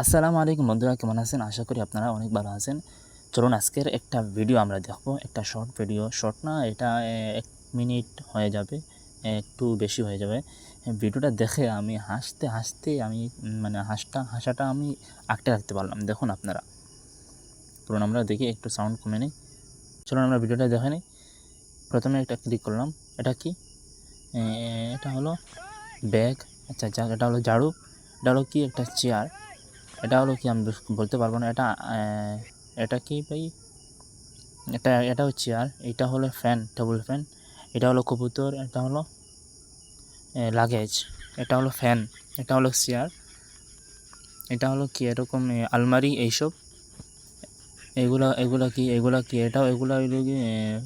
আসসালামু আলাইকুম বন্ধুরা, কেমন আছেন? আশা করি আপনারা অনেক ভালো আছেন। চলুন আজকের একটা ভিডিও আমরা দেখব। একটা শর্ট ভিডিও শর্ট না, এটা এক মিনিট হয়ে যাবে, একটু বেশি হয়ে যাবে। ভিডিওটা দেখে আমি হাসতে হাসতে আমি মানে হাসটা, হাসাটা আমি আঁকতে রাখতে পারলাম। দেখুন আপনারা। চলুন আমরা দেখি, একটু সাউন্ড কমে নিই। চলুন আমরা ভিডিওটা দেখে নিই। প্রথমে একটা ক্লিক করলাম। এটা কি? এটা হলো ব্যাগ আচ্ছা এটা হলো ঝাড়ু। এটা হলো কি? একটা চেয়ার এটা হলো কি আমি বলতে পারব না, এটা এটা কি ভাই? এটা এটা হচ্ছে চেয়ার এটা হলো ফ্যান টেবিল ফ্যান এটা হলো কবুতর, এটা হলো লাগেজ এটা হলো ফ্যান এটা হলো চেয়ার এটা হলো কি এরকম আলমারি এইসব, এগুলো এগুলো কি এগুলো কি এটাও, এগুলো হলো কি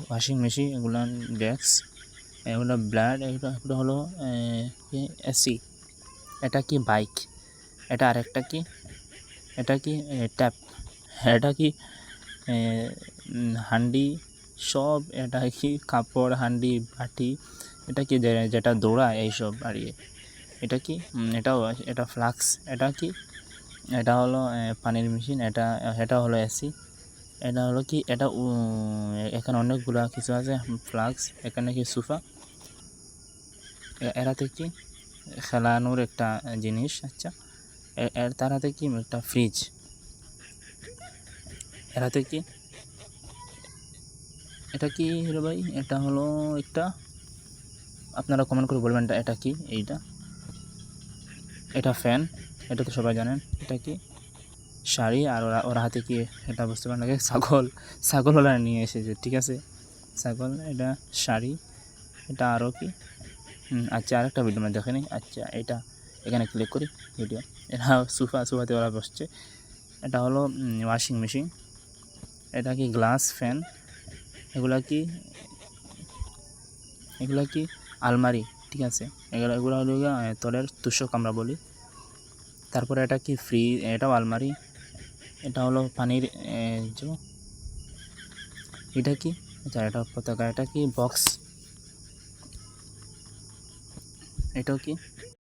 ওয়াশিং মেশিন এগুলো ডেস্ক এগুলো ব্লাড এগুলো এগুলো হলো এসি এটা কি বাইক এটা আরেকটা কি? এটা কি ট্যাপ এটা কি হান্ডি, সব এটা কি কাপড়, হান্ডি, বাটি, এটা কি যেটা দৌড়ায় এইসব আর ইয়ে। এটা কি এটাও, এটা ফ্লাক্স, এটা কি, এটা হলো পানির মেশিন, এটা এটা হলো এসি এটা হলো কি, এটা এখানে অনেকগুলো কিছু আছে, ফ্লাক্স, এখানে কি সোফা। এরাতে কি, খেলানোর একটা জিনিস আচ্ছা। তার হাতে কি একটা ফ্রিজ এর হাতে কি? এটা কি হিরো ভাই? এটা হলো একটা, আপনারা কমেন্ট করে বলবেন এটা কি, এইটা। এটা ফ্যান এটা তো সবাই জানেন। এটা কি? শাড়ি, আর ওরা, ওর হাতে কি, এটা বুঝতে পারেন নাকি ছাগল। ছাগল ওরা নিয়ে এসেছে, ঠিক আছে? ছাগল, এটা শাড়ি, এটা আরও কি? আচ্ছা আরেকটা ভিডিও আমরা দেখে নিই। আচ্ছা এটা। এখানে ক্লিক করি ভিডিও এটা সোফা, সোফাতে ওরা বসছে। এটা হলো ওয়াশিং মেশিন এটা কি গ্লাস ফ্যান এগুলা কি এগুলা কি আলমারি, ঠিক আছে? এগুলো এগুলো হলো তলের তুষক আমরা বলি। তারপরে এটা কি ফ্রি এটাও আলমারি। এটা হলো পানির এটা কি? আচ্ছা এটা পতাকা, এটা কি বক্স এটাও কি?